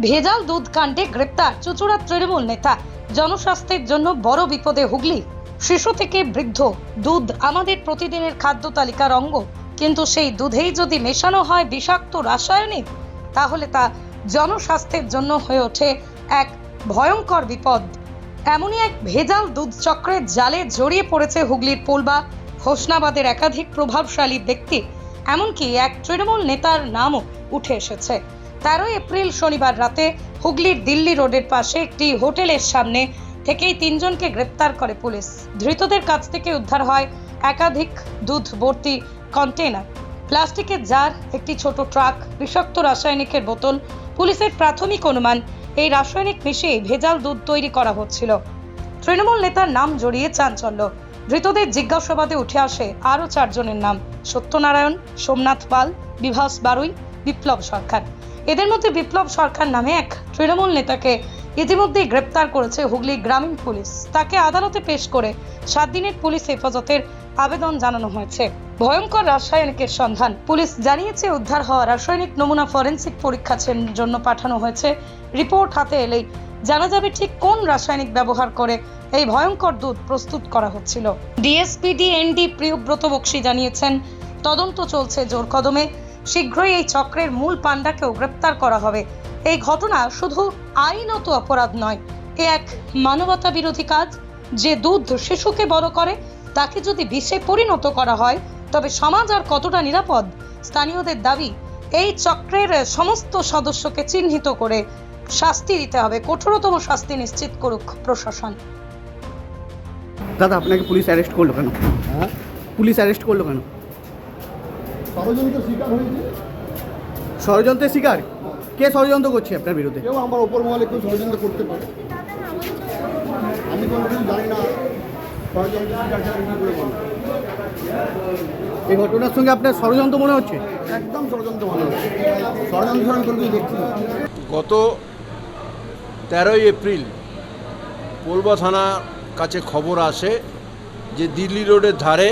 ভেজাল দুধ কাণ্ডে গ্রেপ্তার চুচুড়া তৃণমূল নেতা। জনস্বাস্থ্যের জন্য বড় বিপদে হুগলি। শিশু থেকে বৃদ্ধ। দুধ আমাদের প্রতিদিনের খাদ্য তালিকার অঙ্গ। কিন্তু সেই দুধেই যদি মেশানো হয় বিষাক্ত রাসায়নিক, তাহলে তা জনস্বাস্থ্যের জন্য হয়ে ওঠে এক ভয়ঙ্কর বিপদ। এমনই এক ভেজাল দুধ চক্রের জালে জড়িয়ে পড়েছে হুগলির পোলবা, হোসনাবাদের একাধিক প্রভাবশালী ব্যক্তি। এমনকি এক তৃণমূল নেতার নামও উঠে এসেছে। তেরোই এপ্রিল শনিবার রাতে হুগলির দিল্লি রোডের পাশে একটি হোটেলের সামনে থেকেই তিনজনকে গ্রেপ্তার করে পুলিশ। ধৃতদের কাছ থেকে উদ্ধার হয় একাধিক দুধ ভর্তি কন্টেনার প্লাস্টিকের জার, একটি ছোট ট্রাক, বিষাক্ত রাসায়নিকের বোতল, পুলিশের প্রাথমিক অনুমান, এই রাসায়নিক মিশিয়ে ভেজাল দুধ তৈরি করা হচ্ছিল। তৃণমূল নেতার নাম জড়িয়ে চাঞ্চল্য। ধৃতদের জিজ্ঞাসাবাদে উঠে আসে আরও চারজনের নাম। সত্যনারায়ণ, সোমনাথ পাল, বিভাস বারুই, বিপ্লব সরকার। এদের মধ্যে বিপ্লব সরকার নামে এক তৃণমূল নেতাকে ইতিমধ্যেই গ্রেপ্তার করেছে হুগলি গ্রামীণ পুলিশ। তাকে আদালতে পেশ করে সাত দিনের পুলিশ হেফাজতের আবেদন জানানো হয়েছে। ভয়ঙ্কর রাসায়নিকের সন্ধান। পুলিশ জানিয়েছে উদ্ধার হওয়া রাসায়নিক নমুনা ফরেন্সিক পরীক্ষার জন্য পাঠানো হয়েছে। রিপোর্ট হাতে এলেই জানা যাবে ঠিক কোন রাসায়নিক ব্যবহার করে এই ভয়ঙ্কর দুধ প্রস্তুত করা হচ্ছিল। ডিএসপিডি এনডি প্রিয়ব্রত বক্সি জানিয়েছেন, তদন্ত চলছে জোর কদমে। শীঘ্রই এই চক্রের মূল পাণ্ডাকেও গ্রেপ্তার করা হবে। এই ঘটনা শুধু আইনত অপরাধ নয় এ এক মানবতা বিরোধী কাজ। যে দুধ শিশুকে বড় করে তাকে যদি বিষে পরিণত করা হয় তবে সমাজ আর কতটা নিরাপদ? স্থানীয়দের দাবি এই চক্রের সমস্ত সদস্যকে চিহ্নিত করে শাস্তি দিতে হবে। কঠোরতম শাস্তি নিশ্চিত করুক প্রশাসন। দাদা আপনাকে পুলিশ অ্যারেস্ট করল কেন? হ্যাঁ? পুলিশ অ্যারেস্ট করল কেন? ষড়যন্ত্র শিকার হয়েছে? ষড়যন্ত্রের শিকার? কে ষড়যন্ত্র করছে আপনার বিরুদ্ধে? কেউ আমার ওপর মহলে কেউ ষড়যন্ত্র করতে পারে। আমি কোনো কিছু জানি না ষড়যন্ত্র শিকার ছাড়া কী করে বলব। এই ঘটনার সঙ্গে আপনার ষড়যন্ত্র মনে হচ্ছে? একদম ষড়যন্ত্র ভালো ষড়যন্ত্র আমি দেখছি গত তেরোই এপ্রিল পোলবা থানার কাছে খবর আসে যে দিল্লি রোডের ধারে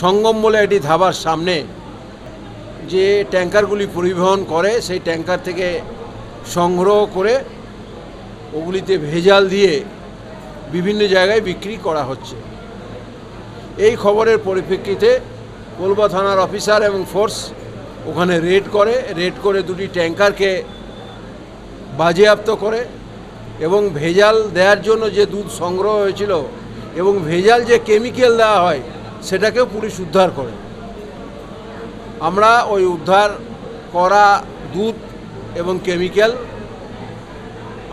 সঙ্গম বলে একটি ধাবার সামনে যে ট্যাঙ্কারগুলি পরিবহন করে, সেই ট্যাঙ্কার থেকে সংগ্রহ করে ওগুলিতে ভেজাল দিয়ে বিভিন্ন জায়গায় বিক্রি করা হচ্ছে। এই খবরের পরিপ্রেক্ষিতে কোলবা থানার অফিসার এবং ফোর্স ওখানে রেড করে রেড করে দুটি ট্যাঙ্কারকে বাজেয়াপ্ত করে এবং ভেজাল দেওয়ার জন্য যে দুধ সংগ্রহ হয়েছিল এবং ভেজাল যে কেমিক্যাল দেওয়া হয় সেটাকেও পুলিশ উদ্ধার করে। আমরা ওই উদ্ধার করা দুধ এবং কেমিক্যাল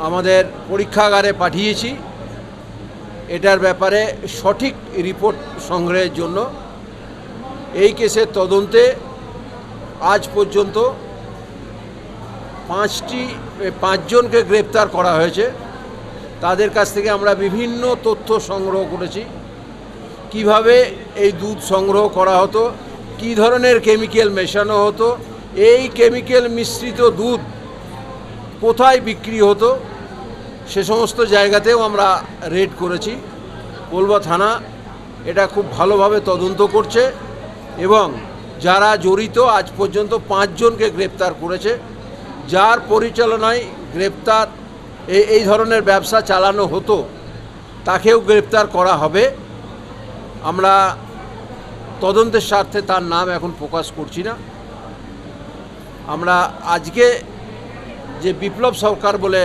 আমাদের পরীক্ষাগারে পাঠিয়েছি। এটার ব্যাপারে সঠিক রিপোর্ট সংগ্রহের জন্য। এই কেসের তদন্তে আজ পর্যন্ত পাঁচটি, পাঁচজনকে গ্রেপ্তার করা হয়েছে। তাদের কাছ থেকে আমরা বিভিন্ন তথ্য সংগ্রহ করেছি। কীভাবে এই দুধ সংগ্রহ করা হতো। কী ধরনের কেমিক্যাল মেশানো হতো? এই কেমিক্যাল মিশ্রিত দুধ কোথায় বিক্রি হতো? সে সমস্ত জায়গাতেও আমরা রেড করেছি। কোলবা থানা এটা খুব ভালোভাবে তদন্ত করছে এবং যারা জড়িত আজ পর্যন্ত পাঁচজনকে গ্রেপ্তার করেছে। যার পরিচালনায় গ্রেপ্তার এই ধরনের ব্যবসা চালানো হতো, তাকেও গ্রেপ্তার করা হবে। আমরা তদন্তের স্বার্থে তার নাম এখন প্রকাশ করছি না। আমরা আজকে যে বিপ্লব সরকার বলে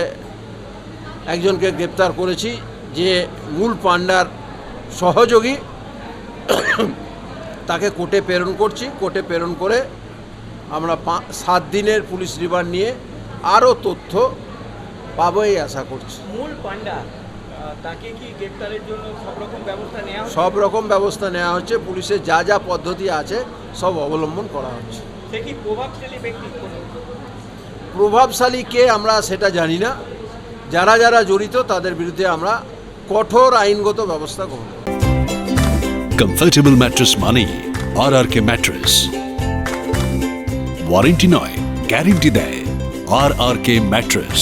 একজনকে গ্রেপ্তার করেছি, যে মূল পাণ্ডার সহযোগী, তাকে কোর্টে প্রেরণ করছি। কোর্টে প্রেরণ করে আমরা সাত দিনের পুলিশ রিমান্ড নিয়ে আরও তথ্য পাবো এই আশা করছি। মূল পান্ডা আহ, তাকে কি গ্রেপ্তারের জন্য সব রকম ব্যবস্থা নেওয়া হচ্ছে? সব রকম ব্যবস্থা নেওয়া হচ্ছে। পুলিশের যা যা পদ্ধতি আছে সব অবলম্বন করা হচ্ছে। সে কি প্রভাবশালী ব্যক্তি? প্রভাবশালী কে আমরা সেটা জানি না। যারা যারা জড়িত তাদের বিরুদ্ধে আমরা কঠোর আইনগত ব্যবস্থা গ্রহণ করব। কমফর্টেবল ম্যাট্রেস মানেই R R K mattress warranty নয় গ্যারেন্টি দেয় আর আর কে ম্যাট্রেস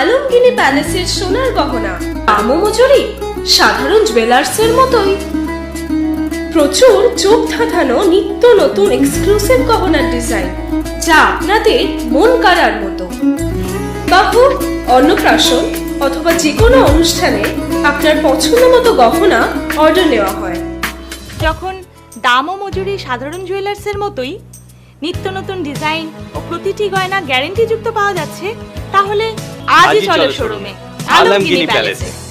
আলমগিনি প্যালেসের সোনার গহনা দামও মজুরি সাধারণ জুয়েলার্সের মতোই। প্রচুর চোখ ধাঁধানো নিত্য নতুন এক্সক্লুসিভ গহনার ডিজাইন যা আপনাদের মন কাড়ার মতো। বাহু, অন্নপ্রাশন অথবা যে কোনো অনুষ্ঠানে আপনার পছন্দ মতো গহনা অর্ডার নেওয়া হয়। যখন দাম ও মজুরি সাধারণ জুয়েলার্সের মতোই নিত্য নতুন ডিজাইন ও প্রতিটি গয়না গ্যারেন্টিযুক্ত পাওয়া যাচ্ছে, তাহলে আজই চলো চলো শোরুমে। আলমগিনি প্যালেসে।